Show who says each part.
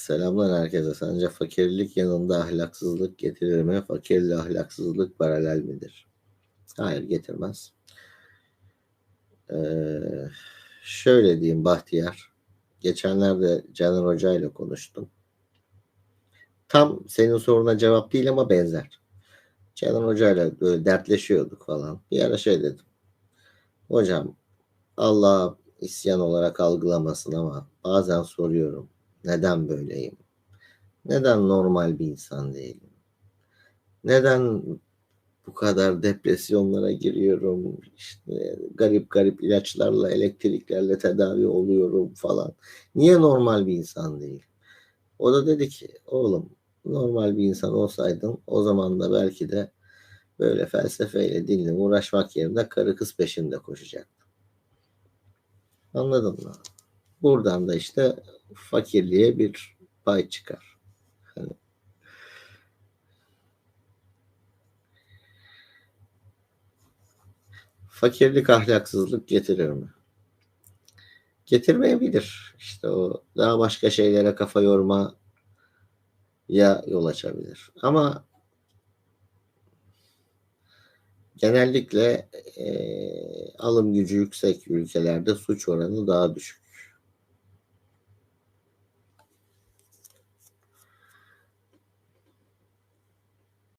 Speaker 1: Selamlar herkese. Sence fakirlik yanında ahlaksızlık getirir mi? Fakirle ahlaksızlık paralel midir? Hayır getirmez. Ee, şöyle diyeyim Bahtiyar. Geçenlerde Caner Hoca ile konuştum. Tam senin soruna cevap değil ama benzer. Caner Hoca ile böyle dertleşiyorduk falan. Bir ara şey dedim. Hocam Allah isyan olarak algılamasın ama bazen soruyorum. Neden böyleyim? Neden normal bir insan değilim? Neden bu kadar depresyonlara giriyorum? İşte garip garip ilaçlarla, elektriklerle tedavi oluyorum falan. Niye normal bir insan değil? O da dedi ki, oğlum normal bir insan olsaydın o zaman da belki de böyle felsefeyle, dinle uğraşmak yerine karı kız peşinde koşacaktın. Anladın mı? Buradan da işte fakirliğe bir pay çıkar. Hani fakirlik ahlaksızlık getirir mi? Getirmeyebilir. İşte o daha başka şeylere kafa yorma ya yol açabilir. Ama genellikle e, alım gücü yüksek ülkelerde suç oranı daha düşük.